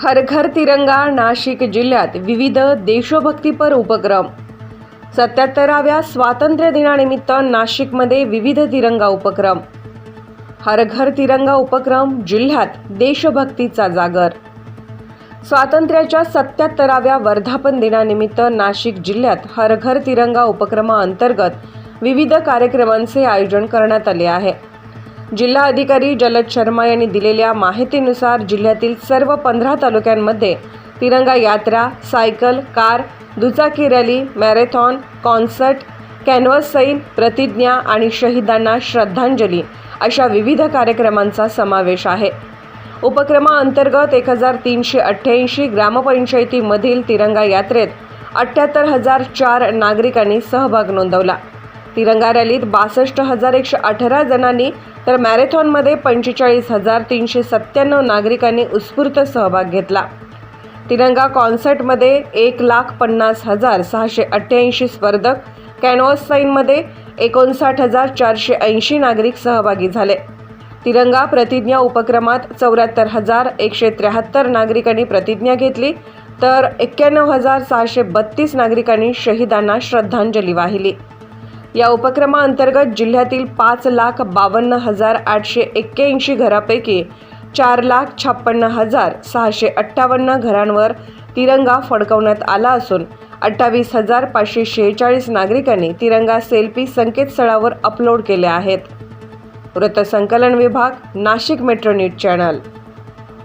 हर घर तिरंगा नाशिक जिल्ह्यात विविध देशभक्तीपर उपक्रम. सत्याहत्तराव्या स्वातंत्र्य दिनानिमित्त नाशिकमध्ये विविध तिरंगा उपक्रम. हर घर तिरंगा उपक्रम जिल्ह्यात देशभक्तीचा जागर. स्वातंत्र्याच्या सत्याहत्तराव्या वर्धापन दिनानिमित्त नाशिक जिल्ह्यात हर घर तिरंगा उपक्रमाअंतर्गत विविध कार्यक्रमांचे आयोजन करण्यात आले आहे. जिल्हा अधिकारी जलद शर्मा यांनी दिलेल्या माहितीनुसार जिल्ह्यातील सर्व पंधरा तालुक्यांमध्ये तिरंगा यात्रा सायकल कार दुचाकी रॅली मॅरेथॉन कॉन्सर्ट कॅनव्हस सैल प्रतिज्ञा आणि शहीदांना श्रद्धांजली अशा विविध कार्यक्रमांचा समावेश आहे. उपक्रमाअंतर्गत एक हजार तीनशे अठ्ठ्याऐंशी ग्रामपंचायतीमधील तिरंगा यात्रेत अठ्ठ्याहत्तर हजार चार नागरिकांनी सहभाग नोंदवला. तिरंगा रॅलीत बासष्ट हजार एकशे अठरा जणांनी तर मॅरेथॉनमध्ये पंचेचाळीस हजार तीनशे सत्त्याण्णव नागरिकांनी उत्स्फूर्त सहभाग घेतला. तिरंगा कॉन्सर्टमध्ये एक लाख पन्नास हजार सहाशे अठ्ठ्याऐंशी स्पर्धक कॅनव्हास साईनमध्ये एकोणसाठ हजार चारशे ऐंशी नागरिक सहभागी झाले. तिरंगा प्रतिज्ञा उपक्रमात चौऱ्याहत्तर हजार एकशे त्र्याहत्तर नागरिकांनी प्रतिज्ञा घेतली तर एक्क्याण्णव हजार सहाशे बत्तीस नागरिकांनी शहीदांना श्रद्धांजली वाहिली. या उपक्रमाअंतर्गत जिल्ह्यातील पाच लाख बावन्न हजार आठशे एक्क्याऐंशी घरापैकी चार लाख छप्पन्न हजार सहाशे अठ्ठावन्न घरांवर तिरंगा फडकवण्यात आला असून अठ्ठावीस हजार पाचशे शेहेचाळीस नागरिकांनी तिरंगा सेल्फी संकेतस्थळावर अपलोड केले आहेत. वृत्तसंकलन विभाग नाशिक मेट्रो न्यूज चॅनल.